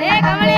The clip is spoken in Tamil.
டேய் கமலி.